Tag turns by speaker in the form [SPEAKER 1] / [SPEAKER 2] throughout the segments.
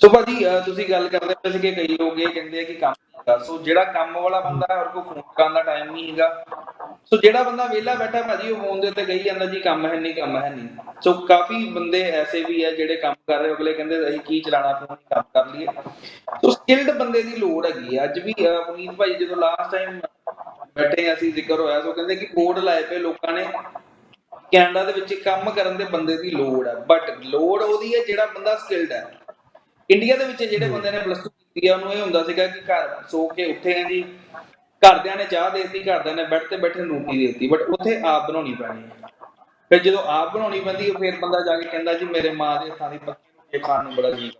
[SPEAKER 1] ਸੋ ਭਾਜੀ ਤੁਸੀਂ ਗੱਲ ਕਰਦੇ ਪਏ ਸੀ ਕਿ ਕਈ ਲੋਕ ਇਹ ਕਹਿੰਦੇ ਆ ਕਿ ਕੰਮ ਨਹੀਂ ਸੋ ਜਿਹੜਾ ਕੰਮ ਵਾਲਾ ਬੰਦਾ ਹੈ ਉਹ ਕੋਲ ਫੋਨ ਕਰਨ ਦਾ ਟਾਈਮ ਨਹੀਂ ਹੈਗਾ। ਸੋ ਜਿਹੜਾ ਬੰਦਾ ਵਿਹਲਾ ਬੈਠਾ ਭਾਜੀ, ਉਹ ਫੋਨ ਦੇ ਉੱਤੇ ਕਹੀ ਜਾਂਦਾ ਜੀ, ਕੰਮ ਹੈ ਨਹੀਂ ਕੰਮ ਹੈ ਨਹੀਂ ਸੋ ਕਾਫੀ ਬੰਦੇ ਐਸੇ ਵੀ ਆ ਜਿਹੜੇ ਕੰਮ ਕਰ ਰਹੇ ਅਗਲੇ ਕਹਿੰਦੇ ਅਸੀਂ ਕੀ ਚਲਾਣਾ ਫੋਨ ਕੰਮ ਕਰ ਲਈਏ। ਸੋ ਸਕਿਲਡ ਬੰਦੇ ਦੀ ਲੋੜ ਹੈਗੀ ਅੱਜ ਵੀ ਪੁਨੀਤ ਭਾਈ ਜਦੋਂ ਲਾਸਟ ਟਾਈਮ ਬੈਠੇ ਅਸੀਂ ਜ਼ਿਕਰ ਹੋਇਆ, ਸੋ ਕਹਿੰਦੇ ਕਿ ਬੋਰਡ ਲਾਏ ਪਏ ਲੋਕਾਂ ਨੇ। ਕੈਨੇਡਾ ਦੇ ਵਿੱਚ ਕੰਮ ਕਰਨ ਦੇ ਬੰਦੇ ਦੀ ਲੋੜ ਹੈ ਬਟ ਲੋੜ ਉਹਦੀ ਹੈ ਜਿਹੜਾ ਬੰਦਾ ਸਕਿਲਡ ਹੈ ਇੰਡੀਆ ਦੇ ਵਿੱਚ ਜਿਹੜੇ ਬੰਦੇ ਨੇ ਪਲੱਸ 2 ਕੀਤੀ ਆ ਉਹਨੂੰ ਇਹ ਹੁੰਦਾ ਸੀਗਾ ਕਿ ਘਰ ਸੋ ਕੇ ਉੱਠੇ ਆ ਜੀ। ਘਰਦਿਆਂ ਨੇ ਚਾਹ ਦੇਤੀ ਘਰਦਿਆਂ ਨੇ ਬੈੱਡ ਤੇ ਬੈਠੇ ਰੋਟੀ ਦੇਤੀ ਬਟ ਉੱਥੇ ਆਪ ਬਣਾਉਣੀ ਪੈਣੀ ਹੈ ਫਿਰ ਜਦੋਂ ਆਪ ਬਣਾਉਣੀ ਪੈਂਦੀ ਹੈ ਫਿਰ ਬੰਦਾ ਜਾ ਕੇ ਕਹਿੰਦਾ ਜੀ ਮੇਰੇ ਮਾਂ ਦੇ ਹੱਥਾਂ ਦੀ ਪੱਕੀ ਖਾਣ ਨੂੰ ਬੜਾ ਜੀ।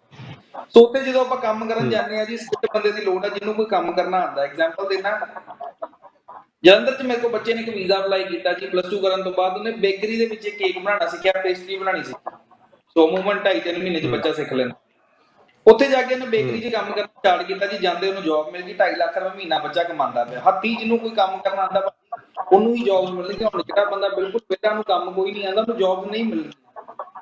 [SPEAKER 1] ਸੋ ਉੱਥੇ ਜਦੋਂ ਆਪਾਂ ਕੰਮ ਕਰਨ ਜਾਂਦੇ ਆ ਜੀ ਸਕਿਲਡ ਬੰਦੇ ਦੀ ਲੋੜ ਹੈ ਜਿਹਨੂੰ ਕੋਈ ਕੰਮ ਕਰਨਾ ਆਉਂਦਾ। ਐਗਜ਼ਾਮਪਲ ਦੇਣਾ। ਜਲੰਧਰ ਚ ਮੇਰੇ ਕੋਲ ਬੱਚੇ ਨੇ ਇੱਕ ਵੀਜ਼ਾ ਅਪਲਾਈ ਕੀਤਾ ਜੀ ਪਲੱਸ 2 ਕਰਨ ਤੋਂ ਬਾਅਦ ਉਹਨੇ ਬੇਕਰੀ ਦੇ ਵਿੱਚ ਕੇਕ ਬਣਾਉਣਾ ਸਿੱਖਿਆ ਪੇਸਟਰੀ ਬਣਾਉਣੀ ਸੀ ਸੋ ਅਮੂਮਨ 2.5 ਮਹੀਨੇ ਚ ਬੱਚਾ ਸਿੱਖ ਲੈਂਦਾ। ਉੱਥੇ ਜਾ ਕੇ ਉਹਨੇ ਬੇਕਰੀ 'ਚ ਕੰਮ ਕਰਨਾ ਸਟਾਰਟ ਕੀਤਾ ਜੀ ਜਾਂਦੇ ਉਹਨੂੰ ਜੌਬ ਮਿਲ ਗਈ 2.5 ਲੱਖ ਰੁਪਏ ਮਹੀਨਾ ਬੱਚਾ ਕਮਾਉਂਦਾ ਪਿਆ। ਹੱਥੀ ਜਿਹਨੂੰ ਕੋਈ ਕੰਮ ਕਰਨਾ ਆਉਂਦਾ ਭਾਜੀ, ਉਹਨੂੰ ਹੀ ਜੌਬ ਮਿਲਣੀ ਤੇ ਹੁਣ ਜਿਹੜਾ ਬੰਦਾ ਬਿਲਕੁਲ ਵਿਹਲਾ ਨੂੰ ਕੰਮ ਕੋਈ ਨਹੀਂ ਆਉਂਦਾ ਉਹਨੂੰ ਜੌਬ ਨਹੀਂ ਮਿਲਣੀ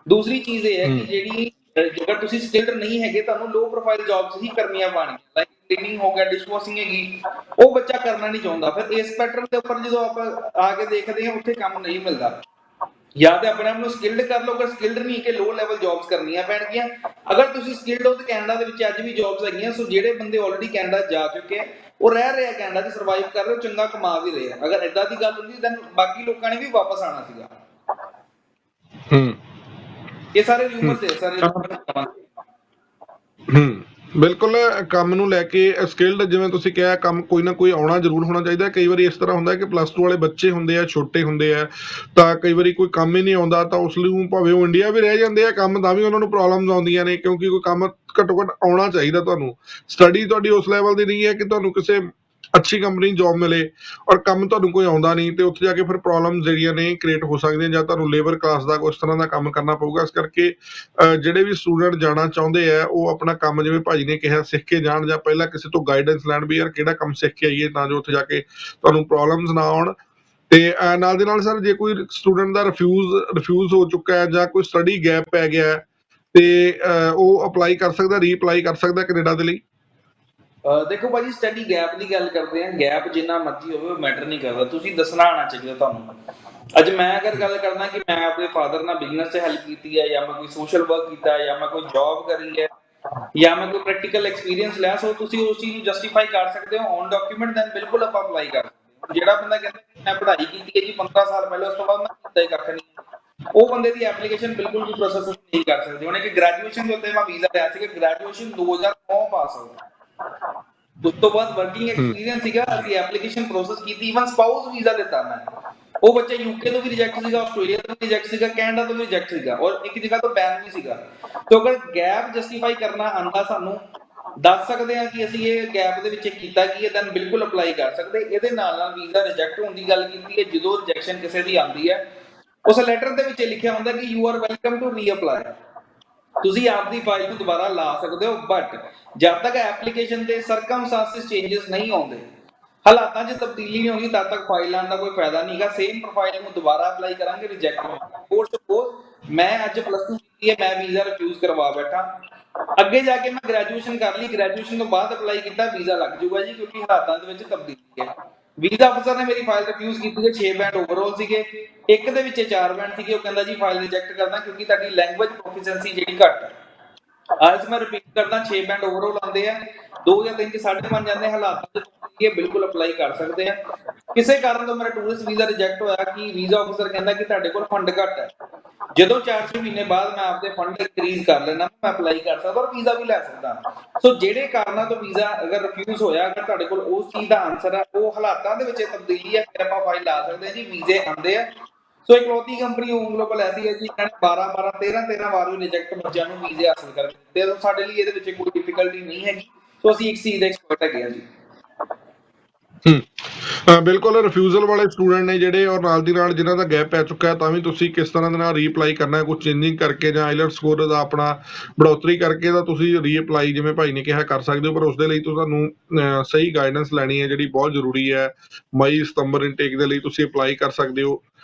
[SPEAKER 1] ਦੂਸਰੀ ਚੀਜ਼ ਇਹ ਹੈ ਕਿ ਜਿਹੜੀ ਜੇਕਰ ਤੁਸੀਂ ਸਕਿਲਡ ਨਹੀਂ ਹੈਗੇ ਤੁਹਾਨੂੰ ਲੋ ਪ੍ਰੋਫਾਈਲ ਜੌਬਸ ਹੀ ਕਰਨੀਆਂ ਪੈਣਗੀਆਂ। ਲਾਈਕ ਕਲੀਨਿੰਗ ਹੋ ਗਿਆ ਡਿਸ਼ ਵਾਸ਼ਿੰਗ ਹੈਗੀ ਉਹ ਬੱਚਾ ਕਰਨਾ ਨਹੀਂ ਚਾਹੁੰਦਾ। ਫਿਰ ਇਸ ਪੈਟਰਨ ਦੇ ਉੱਪਰ ਜਦੋਂ ਆਪਾਂ ਆ ਕੇ ਦੇਖਦੇ ਹਾਂ ਉੱਥੇ ਕੰਮ ਨਹੀਂ ਮਿਲਦਾ। ਜਾਂ ਤੇ ਆਪਣੇ ਆਪ ਨੂੰ ਸਕਿਲਡ ਕਰ ਲਓ ਅਗਰ ਸਕਿਲਡ ਨਹੀਂ ਕਿ ਲੋ ਲੈਵਲ ਜੌਬਸ ਕਰਨੀਆਂ ਪੈਣਗੀਆਂ। ਅਗਰ ਤੁਸੀਂ ਸਕਿਲਡ ਹੋ ਤੇ ਕੈਨੇਡਾ ਦੇ ਵਿੱਚ ਅੱਜ ਵੀ ਜੌਬਸ ਹੈਗੀਆਂ ਸੋ ਜਿਹੜੇ ਬੰਦੇ ਆਲਰੇਡੀ ਕੈਨੇਡਾ ਜਾ ਚੁੱਕੇ ਆ ਉਹ ਰਹਿ ਰਹੇ ਆ ਕੈਨੇਡਾ 'ਚ ਸਰਵਾਈਵ ਕਰ ਰਹੇ ਚੰਗਾ ਕਮਾ ਵੀ ਰਹੇ ਆ। ਅਗਰ ਇਦਾਂ ਦੀ ਗੱਲ ਹੁੰਦੀ ਤਾਂ ਬਾਕੀ ਲੋਕਾਂ ਨੇ ਵੀ ਵਾਪਸ ਆਣਾ ਸੀਗਾ।
[SPEAKER 2] ਹੂੰ।
[SPEAKER 1] ਇਹ ਸਾਰੇ ਰਿਊਮਰ ਤੇ ਸਾਰੇ
[SPEAKER 2] ਹੂੰ। ਬਿਲਕੁਲ, ਕੰਮ ਨੂੰ ਲੈ ਕੇ ਸਕਿਲਡ ਜਿਵੇਂ ਤੁਸੀਂ ਕਿਹਾ, ਕੰਮ ਕੋਈ ਨਾ ਕੋਈ ਆਉਣਾ ਜ਼ਰੂਰ ਹੋਣਾ ਚਾਹੀਦਾ ਕਈ ਵਾਰੀ ਇਸ ਤਰ੍ਹਾਂ ਹੁੰਦਾ ਕਿ ਪਲੱਸ 2 ਵਾਲੇ ਬੱਚੇ ਹੁੰਦੇ ਆ, ਛੋਟੇ ਹੁੰਦੇ ਆ, ਤਾਂ ਕਈ ਵਾਰੀ ਕੋਈ ਕੰਮ ਹੀ ਨਹੀਂ ਆਉਂਦਾ, ਤਾਂ ਉਸ ਲਈ ਭਾਵੇਂ ਉਹ ਇੰਡੀਆ ਵੀ ਰਹਿ ਜਾਂਦੇ ਆ, ਕੰਮ ਤਾਂ ਵੀ ਉਹਨਾਂ ਨੂੰ ਪ੍ਰੋਬਲਮਸ ਆਉਂਦੀਆਂ ਨੇ, ਕਿਉਂਕਿ ਕੋਈ ਕੰਮ ਘੱਟੋ ਘੱਟ ਆਉਣਾ ਚਾਹੀਦਾ ਤੁਹਾਨੂੰ। ਸਟੱਡੀ ਤੁਹਾਡੀ ਉਸ ਲੈਵਲ ਦੀ ਨਹੀਂ ਹੈ ਕਿ ਤੁਹਾਨੂੰ ਕਿਸੇ ਅੱਛੀ ਕੰਪਨੀ ਜੌਬ ਮਿਲੇ ਔਰ ਕੰਮ ਤੁਹਾਨੂੰ ਕੋਈ ਆਉਂਦਾ ਨਹੀਂ ਤੇ ਉੱਥੇ ਜਾ ਕੇ ਫਿਰ ਪ੍ਰੋਬਲਮਸ ਜਿਹੜੀਆਂ ਨੇ ਕ੍ਰੀਏਟ ਹੋ ਸਕਦੀਆਂ ਜਾਂ ਤੁਹਾਨੂੰ ਲੇਬਰ ਕਲਾਸ ਦਾ ਉਸ ਤਰ੍ਹਾਂ ਦਾ ਕੰਮ ਕਰਨਾ ਪਊਗਾ। ਇਸ ਕਰਕੇ ਜਿਹੜੇ ਵੀ ਸਟੂਡੈਂਟ ਜਾਣਾ ਚਾਹੁੰਦੇ ਆ, ਉਹ ਆਪਣਾ ਕੰਮ ਜਿਵੇਂ ਭਾਜੀ ਨੇ ਕਿਹਾ ਸਿੱਖ ਕੇ ਜਾਣ ਜਾਂ ਪਹਿਲਾਂ ਕਿਸੇ ਤੋਂ ਗਾਈਡੈਂਸ ਲੈਣ ਵੀ ਯਾਰ ਕਿਹੜਾ ਕੰਮ ਸਿੱਖ ਕੇ ਆਈਏ ਤਾਂ ਜੋ ਉੱਥੇ ਜਾ ਕੇ ਤੁਹਾਨੂੰ ਪ੍ਰੋਬਲਮਸ ਨਾ ਆਉਣ। ਤੇ ਨਾਲ ਦੇ ਨਾਲ ਸਰ ਜੇ ਕੋਈ ਸਟੂਡੈਂਟ ਦਾ ਰਿਫਿਊਜ਼ ਰਿਫਿਊਜ਼ ਹੋ ਚੁੱਕਾ ਹੈ ਜਾਂ ਕੋਈ ਸਟੱਡੀ ਗੈਪ ਪੈ ਗਿਆ ਹੈ, ਤੇ ਉਹ ਅਪਲਾਈ ਕਰ ਸਕਦਾ ਰੀਅਪਲਾਈ ਕਰ ਸਕਦਾ ਕੈਨੇਡਾ ਦੇ ਲਈ।
[SPEAKER 1] ਦੇਖੋ ਭਾਜੀ ਸਟੱਡੀ ਗੈਪ ਦੀ ਗੱਲ ਕਰਦੇ ਆ ਗੈਪ ਜਿੰਨਾ ਮਰਜ਼ੀ ਹੋਵੇ, ਉਹ ਮੈਟਰ ਨਹੀਂ ਕਰਦਾ। ਤੁਸੀਂ ਦੱਸਣਾ ਆਣਾ ਚਾਹੀਦਾ ਤੁਹਾਨੂੰ। ਅੱਜ ਮੈਂ ਅਗਰ ਗੱਲ ਕਰਦਾ ਕਿ ਮੈਂ ਆਪਣੇ ਫਾਦਰ ਨਾਲ ਬਿਜ਼ਨਸ 'ਚ ਹੈਲਪ ਕੀਤੀ ਹੈ, ਜਾਂ ਮੈਂ ਕੋਈ ਸੋਸ਼ਲ ਵਰਕ ਕੀਤਾ ਹੈ ਜਾਂ ਮੈਂ ਕੋਈ ਜੌਬ ਕਰੀ ਹੈ, ਜਾਂ ਮੈਂ ਕੋਈ ਪ੍ਰੈਕਟੀਕਲ ਐਕਸਪੀਰੀਅੰਸ ਲਿਆ ਸੋ ਤੁਸੀਂ ਉਸ ਚੀਜ਼ ਨੂੰ ਜਸਟੀਫਾਈ ਕਰ ਸਕਦੇ ਹੋ। ਔਨ ਡਾਕੂਮੈਂਟ ਦੈਨ ਬਿਲਕੁਲ ਆਪਾਂ ਅਪਲਾਈ ਕਰ ਸਕਦੇ ਹਾਂ। ਜਿਹੜਾ ਬੰਦਾ ਕਹਿੰਦਾ ਕਿ ਮੈਂ ਪੜ੍ਹਾਈ ਕੀਤੀ ਹੈ ਜੀ 15 ਸਾਲ ਪਹਿਲੇ, ਉਸ ਤੋਂ ਬਾਅਦ ਮੈਂ ਕੀਤਾ ਹੀ ਕੱਖ ਨਹੀਂ। ਉਹ ਬੰਦੇ ਦੀ ਐਪਲੀਕੇਸ਼ਨ ਬਿਲਕੁਲ ਵੀ ਪ੍ਰੋਸੈਸ ਨਹੀਂ ਕਰ ਸਕਦੇ। ਉਹਨੇ ਕਿ ਗ੍ਰੈਜੂਏਸ਼ਨ ਦੇ ਉੱਤੇ ਮੈਂ ਵੀਜ਼ਾ ਲਿਆ ਸੀ ਕਿ ਗ੍ਰੈਜੂਏਸ਼ਨ 2009 ਪਾਸ ਆਊਟ ਉਸ ਤੋਂ ਬਾਅਦ ਵਰਕਿੰਗ ਐਕਸਪੀਰੀਅੰਸ ਸੀਗਾ ਅਸੀਂ ਐਪਲੀਕੇਸ਼ਨ ਪ੍ਰੋਸੈਸ ਕੀਤੀ। ਇਵਨ ਸਪਾਊਸ ਵੀਜ਼ਾ ਦਿੱਤਾ ਮੈਂ। ਉਹ ਬੱਚਾ ਯੂਕੇ ਤੋਂ ਵੀ ਰਿਜੈਕਟ ਸੀਗਾ ਆਸਟ੍ਰੇਲੀਆ ਤੋਂ ਵੀ ਰਿਜੈਕਟ ਸੀਗਾ ਕੈਨੇਡਾ ਤੋਂ ਵੀ ਰਿਜੈਕਟ ਸੀਗਾ ਔਰ ਇੱਕ ਜਗ੍ਹਾ ਤੋਂ ਬੈਨ ਵੀ ਸੀਗਾ। ਤੇ ਅਗਰ ਗੈਪ ਜਸਟੀਫਾਈ ਕਰਨਾ ਆਂਦਾ ਸਾਨੂੰ ਦੱਸ ਸਕਦੇ ਹਾਂ ਕਿ ਅਸੀਂ ਇਹ ਗੈਪ ਦੇ ਵਿੱਚ ਕੀਤਾ ਕੀ ਹੈ ਦੈਨ ਬਿਲਕੁਲ ਅਪਲਾਈ ਕਰ ਸਕਦੇ। ਇਹਦੇ ਨਾਲ ਨਾਲ ਵੀਜ਼ਾ ਰਿਜੈਕਟ ਹੋਣ ਦੀ ਗੱਲ ਕੀਤੀ ਹੈ ਜਦੋਂ ਰਿਜੈਕਸ਼ਨ ਕਿਸੇ ਦੀ ਆਂਦੀ ਹੈ ਉਸ ਲੈਟਰ ਦੇ ਵਿੱਚ ਲਿਖਿਆ ਹੁੰਦਾ ਕਿ you are welcome to reapply ਤੁਸੀਂ ਆਪਦੀ ਫਾਈਲ ਨੂੰ ਦੁਬਾਰਾ ਲਾ ਸਕਦੇ ਹੋ ਬਟ ਜਦ ਤੱਕ ਐਪਲੀਕੇਸ਼ਨ ਦੇ ਸਰਕਮਸਟੈਂਸਸ ਚੇਂਜਸ ਨਹੀਂ ਆਉਂਦੇ, ਹਾਲਾਤਾਂ 'ਚ ਤਬਦੀਲੀ ਨਹੀਂ ਆਉਂਦੀ ਤਦ ਤੱਕ ਫਾਈਲ ਲਾਉਣ ਦਾ ਕੋਈ ਫਾਇਦਾ ਨਹੀਂਗਾ ਸੇਮ ਪ੍ਰੋਫਾਈਲ ਨੂੰ ਦੁਬਾਰਾ ਅਪਲਾਈ ਕਰਾਂਗੇ ਰਿਜੈਕਟ ਹੋਊਗਾ ਸਪੋਜ਼ ਮੈਂ ਅੱਜ ਪਲੱਸ 2 ਕੀਤੀ ਹੈ, ਮੈਂ ਵੀਜ਼ਾ ਰਿਫਿਊਜ਼ ਕਰਵਾ ਬੈਠਾ। ਅੱਗੇ ਜਾ ਕੇ ਮੈਂ ਗ੍ਰੈਜੂਏਸ਼ਨ ਕਰ ਲਈ ਗ੍ਰੈਜੂਏਸ਼ਨ ਤੋਂ ਬਾਅਦ ਅਪਲਾਈ ਕੀਤਾ ਵੀਜ਼ਾ ਲੱਗ ਜਾਊਗਾ ਜੀ, ਕਿਉਂਕਿ ਹਾਲਾਤਾਂ ਦੇ ਵਿੱਚ ਤਬਦੀਲੀ ਹੈ। ਵੀਜ਼ਾ ਅਫਸਰ ਨੇ ਮੇਰੀ ਫਾਈਲ ਰਿਫਿਊਜ਼ ਕੀਤੀ ਤੇ 6 ਬੈਂਡ ਓਵਰਆਲ ਸੀਗੇ। ਇੱਕ ਦੇ ਵਿੱਚ 4 ਬੈਂਡ ਸੀਗੇ, ਉਹ ਕਹਿੰਦਾ ਜੀ ਫਾਈਲ ਰਿਜੈਕਟ ਕਰਦਾ ਕਿਉਂਕਿ ਤੁਹਾਡੀ ਲੈਂਗੁਏਜ ਪ੍ਰੋਫੀਸ਼ੀਐਂਸੀ ਜਿਹੜੀ ਘੱਟ ਹੈ। ਅੱਜ ਮੈਂ ਰਿਪੀਟ ਕਰਦਾ 6 ਬੈਂਡ ਓਵਰਆਲ ਆਉਂਦੇ ਆ 2 ਜਾਂ 3 ਚ 5.5 ਜਾਂਦੇ ਹਾਲਾਤਾਂ ਦੇ ਇਹ ਬਿਲਕੁਲ ਅਪਲਾਈ ਕਰ ਸਕਦੇ ਆ। ਕਿਸੇ ਕਾਰਨ ਤੋਂ ਮੇਰਾ ਟੂਰਿਸਟ ਵੀਜ਼ਾ ਰਿਜੈਕਟ ਹੋਇਆ ਕਿ ਵੀਜ਼ਾ ਆਫੀਸਰ ਕਹਿੰਦਾ ਕਿ ਤੁਹਾਡੇ ਕੋਲ ਫੰਡ ਘੱਟ ਹੈ। ਜਦੋਂ 4-6 ਮਹੀਨੇ ਬਾਅਦ ਮੈਂ ਆਪਦੇ ਫੰਡ ਇਨਕਰੀਜ਼ ਕਰ ਲੈਣਾ ਮੈਂ ਅਪਲਾਈ ਕਰ ਸਕਦਾ ਔਰ ਵੀਜ਼ਾ ਵੀ ਲੈ ਸਕਦਾ। ਸੋ ਜਿਹੜੇ ਕਾਰਨਾਂ ਤੋਂ ਵੀਜ਼ਾ ਅਗਰ ਰਿਫਿਊਜ਼ ਹੋਇਆ, ਅਗਰ ਤੁਹਾਡੇ ਕੋਲ ਉਸ ਚੀਜ਼ ਦਾ ਆਨਸਰ ਹੈ, ਉਹ ਹਾਲਾਤਾਂ ਦੇ ਵਿੱਚ ਇਹ ਤਬਦੀਲੀ ਹੈ, ਫਿਰ ਆਪਾਂ ਫਾਈਲ ਲਾ ਸਕਦੇ ਹਾਂ ਜੀ, ਵੀਜ਼ੇ ਆਉਂਦੇ ਆ। ਸੋ ਇਕਲੌਤੀ ਕੰਪਨੀ ਹੋਮ ਗਲੋਬਲ ਐਸੀ ਹੈ ਜੀ, ਇਹਨਾਂ ਨੇ 12 12 13 13 ਵਾਰ ਵੀ ਰਿਜੈਕਟ ਬੱਚਿਆਂ ਨੂੰ ਵੀਜ਼ੇ ਹਾਸਲ ਕਰਕੇ ਦਿੱਤੇ ਆ। ਸਾਡੇ ਲਈ ਇਹਦੇ ਵਿੱਚ ਕੋਈ ਡਿਫਿਕਲਟੀ ਨਹੀਂ ਹੈਗੀ, ਸੋ ਅਸੀਂ ਇੱਕ ਚੀਜ਼ ਦੇ ਐਕਸਪਰਟ ਹੈਗੇ ਆ ਜੀ।
[SPEAKER 2] ਹੂੰ। ਬਿਲਕੁਲ ਰਿਫਿਊਜ਼ਲ ਵਾਲੇ ਸਟੂਡੈਂਟ ਨੇ ਜਿਹੜੇ ਔਰ ਨਾਲ ਦੀ ਨਾਲ ਜਿਨ੍ਹਾਂ ਦਾ ਗੈਪ ਪੈ ਚੁੱਕਾ ਹੈ, ਤਾਂ ਵੀ ਤੁਸੀਂ ਕਿਸ ਤਰ੍ਹਾਂ ਦੇ ਨਾਲ ਰੀਅਪਲਾਈ ਕਰਨਾ ਹੈ? ਕੁਝ ਚੇਂਜਿੰਗ ਕਰਕੇ ਜਾਂ ਆਈਲੈਟ ਸਕੋਰ ਦਾ ਆਪਣਾ ਬੜੋਤਰੀ ਕਰਕੇ ਤਾਂ ਤੁਸੀਂ ਰੀਅਪਲਾਈ ਜਿਵੇਂ ਭਾਈ ਨੇ ਕਿਹਾ ਕਰ ਸਕਦੇ ਹੋ, ਪਰ ਉਸ ਦੇ ਲਈ ਤੁਹਾਨੂੰ ਸਹੀ ਗਾਈਡੈਂਸ ਲੈਣੀ ਹੈ ਜਿਹੜੀ ਬਹੁਤ ਜ਼ਰੂਰੀ ਹੈ। ਮਈ, ਸਤੰਬਰ ਇਨਟੇਕ ਦੇ ਲਈ ਤੁਸੀਂ ਅਪਲਾਈ ਕਰ ਸਕਦੇ ਹੋ।